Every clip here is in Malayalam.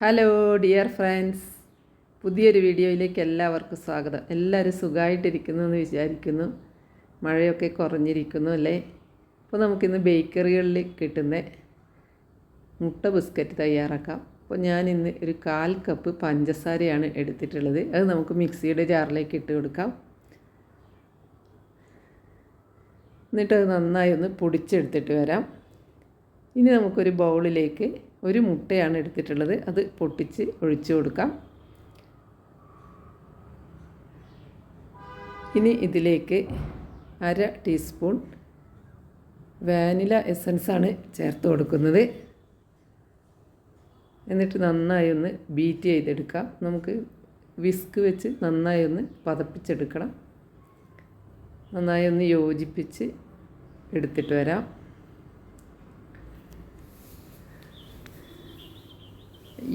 ഹലോ ഡിയർ ഫ്രണ്ട്സ് പുതിയൊരു വീഡിയോയിലേക്ക് എല്ലാവർക്കും സ്വാഗതം. എല്ലാവരും സുഖമായിട്ടിരിക്കുന്നു എന്ന് വിചാരിക്കുന്നു. മഴയൊക്കെ കുറഞ്ഞിരിക്കുന്നു അല്ലേ? അപ്പോൾ നമുക്കിന്ന് ബേക്കറികളിൽ കിട്ടുന്ന മുട്ട ബിസ്ക്കറ്റ് തയ്യാറാക്കാം. അപ്പോൾ ഞാൻ ഇന്ന് ഒരു കാൽ കപ്പ് പഞ്ചസാരയാണ് എടുത്തിട്ടുള്ളത്. അത് നമുക്ക് മിക്സിയുടെ ജാറിലേക്ക് ഇട്ട് കൊടുക്കാം. എന്നിട്ട് അത് നന്നായി ഒന്ന് പൊടിച്ചെടുത്തിട്ട് വരാം. ഇനി നമുക്കൊരു ബൗളിലേക്ക് ഒരു മുട്ടയാണ് എടുത്തിട്ടുള്ളത്. അത് പൊട്ടിച്ച് ഒഴിച്ചു കൊടുക്കാം. ഇനി ഇതിലേക്ക് അര ടീസ്പൂൺ വാനില എസൻസ് ആണ് ചേർത്ത് കൊടുക്കുന്നത്. എന്നിട്ട് നന്നായി ഒന്ന് ബീറ്റ് ചെയ്തെടുക്കാം. നമുക്ക് വിസ്ക് വെച്ച് നന്നായി ഒന്ന് പതപ്പിച്ചെടുക്കണം. നന്നായി ഒന്ന് യോജിപ്പിച്ച് എടുത്തിട്ട് വരാം.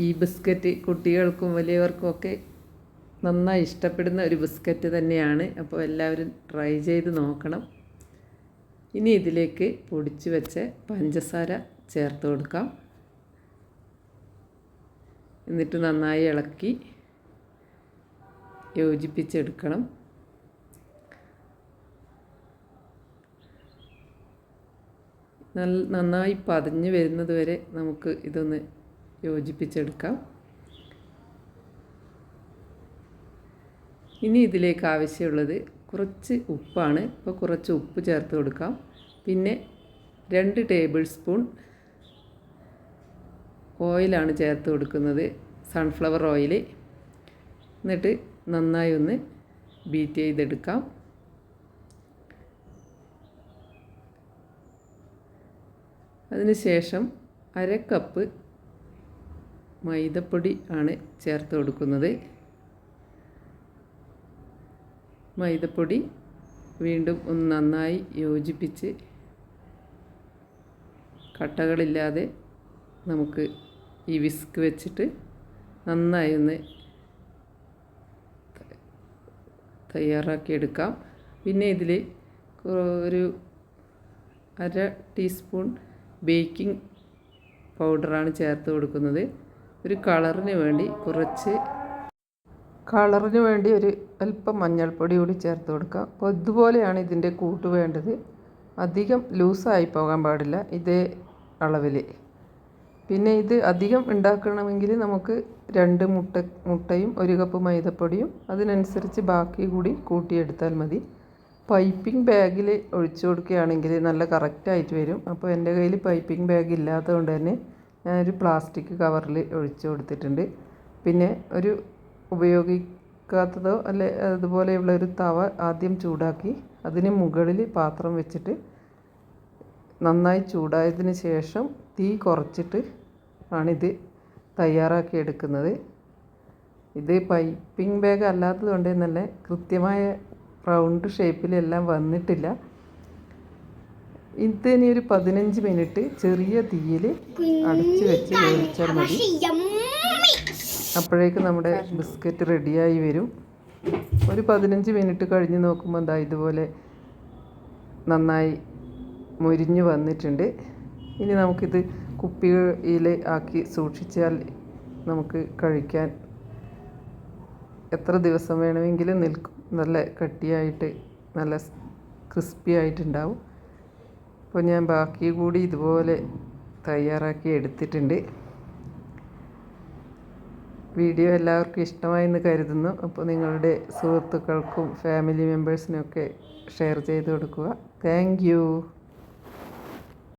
ഈ ബിസ്ക്കറ്റ് കുട്ടികൾക്കും വലിയവർക്കും ഒക്കെ നന്നായി ഇഷ്ടപ്പെടുന്ന ഒരു ബിസ്ക്കറ്റ് തന്നെയാണ്. അപ്പോൾ എല്ലാവരും ട്രൈ ചെയ്ത് നോക്കണം. ഇനി ഇതിലേക്ക് പൊടിച്ചു വെച്ച പഞ്ചസാര ചേർത്ത് കൊടുക്കാം. എന്നിട്ട് നന്നായി ഇളക്കി യോജിപ്പിച്ചെടുക്കണം. നന്നായി പതിഞ്ഞു വരുന്നത് വരെ നമുക്ക് ഇതൊന്ന് യോജിപ്പിച്ചെടുക്കാം. ഇനി ഇതിലേക്ക് ആവശ്യമുള്ളത് കുറച്ച് ഉപ്പാണ്. അപ്പോൾ കുറച്ച് ഉപ്പ് ചേർത്ത് കൊടുക്കാം. പിന്നെ രണ്ട് ടേബിൾ സ്പൂൺ ഓയിലാണ് ചേർത്ത് കൊടുക്കുന്നത്. സൺഫ്ലവർ ഓയിൽ എന്നിട്ട് നന്നായി ഒന്ന് ബീറ്റ് ചെയ്തെടുക്കാം. അതിനുശേഷം അര കപ്പ് മൈദപ്പൊടി ആണ് ചേർത്ത് കൊടുക്കുന്നത്. മൈദപ്പൊടി വീണ്ടും ഒന്ന് നന്നായി യോജിപ്പിച്ച് കട്ടകളില്ലാതെ നമുക്ക് ഈ വിസ്ക് വെച്ചിട്ട് നന്നായി ഒന്ന് തയ്യാറാക്കിയെടുക്കാം. പിന്നെ ഇതിൽ ഒരു അര ടീസ്പൂൺ ബേക്കിംഗ് പൗഡറാണ് ചേർത്ത് കൊടുക്കുന്നത്. ഒരു കളറിന് വേണ്ടി കുറച്ച് കളറിന് വേണ്ടി ഒരു അല്പം മഞ്ഞൾപ്പൊടി കൂടി ചേർത്ത് കൊടുക്കുക അപ്പോൾ ഇതുപോലെയാണ് ഇതിന്റെ കൂട്ട് വേണ്ടത്. അധികം ലൂസായി പോകാൻ പാടില്ല ഇതേ അളവിൽ. പിന്നെ ഇത് അധികം ഉണ്ടാക്കണമെങ്കിൽ നമുക്ക് രണ്ട് മുട്ട മുട്ടയും ഒരു കപ്പ് മൈദപ്പൊടിയും അതിനനുസരിച്ച് ബാക്കി കൂടി കൂട്ടിയെടുത്താൽ മതി. പൈപ്പിംഗ് ബാഗിൽ ഒഴിച്ചു കൊടുക്കുകയാണെങ്കിൽ നല്ല കറക്റ്റായിട്ട് വരും. അപ്പോൾ എന്റെ കയ്യിൽ പൈപ്പിംഗ് ബാഗ് ഇല്ലാത്തതുകൊണ്ട് തന്നെ ഞാനൊരു പ്ലാസ്റ്റിക് കവറിൽ ഒഴിച്ചു കൊടുത്തിട്ടുണ്ട്. പിന്നെ ഒരു ഉപയോഗിക്കാത്തതോ അല്ലെ അതുപോലെയുള്ള ഒരു തവ ആദ്യം ചൂടാക്കി അതിന് മുകളിൽ പാത്രം വെച്ചിട്ട് നന്നായി ചൂടായതിന് ശേഷം തീ കുറച്ചിട്ട് ആണിത് തയ്യാറാക്കി എടുക്കുന്നത്. ഇത് പൈപ്പിംഗ് ബാഗ് അല്ലാത്തത് കൊണ്ട് നല്ല കൃത്യമായ റൗണ്ട് ഷേപ്പിലെല്ലാം വന്നിട്ടില്ല. ഇത് ഇനി ഒരു പതിനഞ്ച് മിനിറ്റ് ചെറിയ തീയിൽ അടച്ചു വെച്ച് വേവിച്ചാൽ മതി. അപ്പോഴേക്ക് നമ്മുടെ ബിസ്ക്കറ്റ് റെഡിയായി വരും. ഒരു പതിനഞ്ച് മിനിറ്റ് കഴിഞ്ഞ് നോക്കുമ്പോൾ എന്താ ഇതുപോലെ നന്നായി മുരിഞ്ഞ് വന്നിട്ടുണ്ട്. ഇനി നമുക്കിത് കുപ്പിയിൽ ആക്കി സൂക്ഷിച്ചാൽ നമുക്ക് കഴിക്കാൻ എത്ര ദിവസം വേണമെങ്കിലും നിൽക്കും. നല്ല കട്ടിയായിട്ട് നല്ല ക്രിസ്പി ആയിട്ടുണ്ടാവും. അപ്പോൾ ഞാൻ ബാക്കി കൂടി ഇതുപോലെ തയ്യാറാക്കി എടുത്തിട്ടുണ്ട്. വീഡിയോ എല്ലാവർക്കും ഇഷ്ടമായി എന്ന് കരുതുന്നു. അപ്പോൾ നിങ്ങളുടെ സുഹൃത്തുക്കൾക്കും ഫാമിലി മെമ്പേഴ്സിനൊക്കെ ഷെയർ ചെയ്ത് കൊടുക്കുക. താങ്ക്